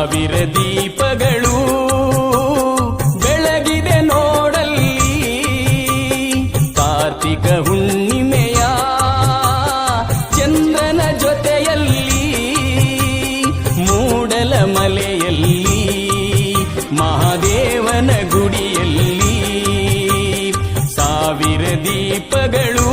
ಸಾವಿರ ದೀಪಗಳು ಬೆಳಗಿದೆ ನೋಡಲ್ಲಿ. ಕಾರ್ತಿಕ ಹುಣ್ಣಿಮೆಯ ಚಂದ್ರನ ಜೊತೆಯಲ್ಲಿ ಮೂಡಲ ಮಲೆಯಲ್ಲಿ ಮಹಾದೇವನ ಗುಡಿಯಲ್ಲಿ ಸಾವಿರ ದೀಪಗಳು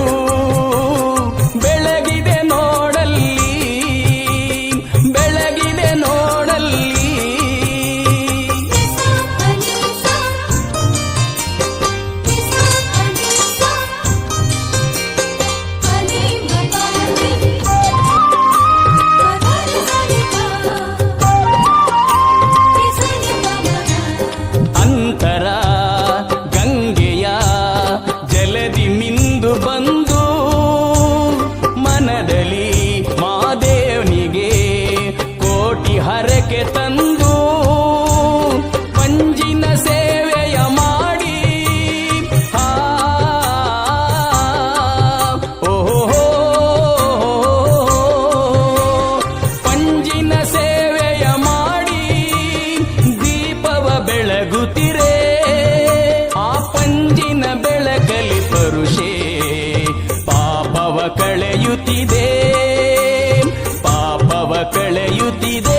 ಕಲಿ ಪರುಷೆ ಪಾಪವ ಕಳೆಯುತ್ತಿದೆ ಪಾಪವ ಕಳೆಯುತ್ತಿದೆ.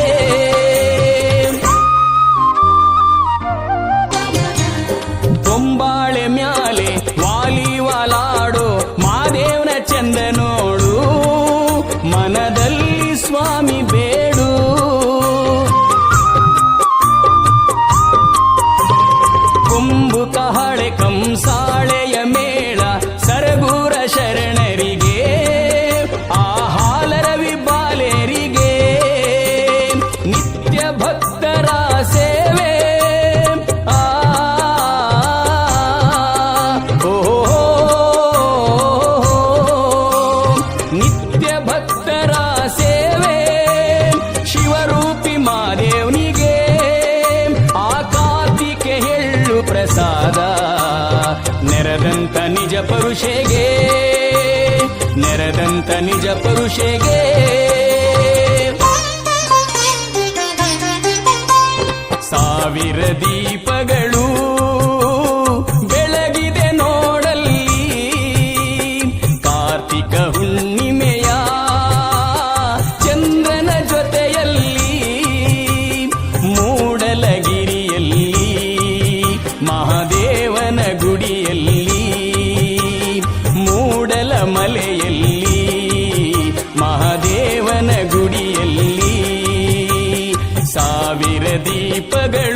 ಭಕ್ತರ ಸೇವೆ. ಆ ನಿತ್ಯ ಭಕ್ತರ ಸೇವೆ. ಶಿವರೂಪಿ ಆ ಎಳ್ಳು ಪ್ರಸಾದ. ನಿಜ ಪರುಷೆಗೆ. ನೆರೆದಂತ ನಿಜ ಪರುಷೆಗೆ. ಸಾವಿರ ದೀಪಗಳು ಬೆಳಗಿದೆ ನೋಡಲ್ಲಿ. ಕಾರ್ತಿಕ ಹುಣ್ಣಿಮೆಯ ಚಂದ್ರನ ಜೊತೆಯಲ್ಲಿ ಮೂಡಲಗಿರಿಯಲ್ಲಿ, ಮಹಾದೇವನ ಗುಡಿಯಲ್ಲಿ, ಮೂಡಲ ಮಲೆಯಲ್ಲಿ, ಮಹಾದೇವನ ಗುಡಿಯಲ್ಲಿ, ಸಾವಿರ ದೀಪಗಳು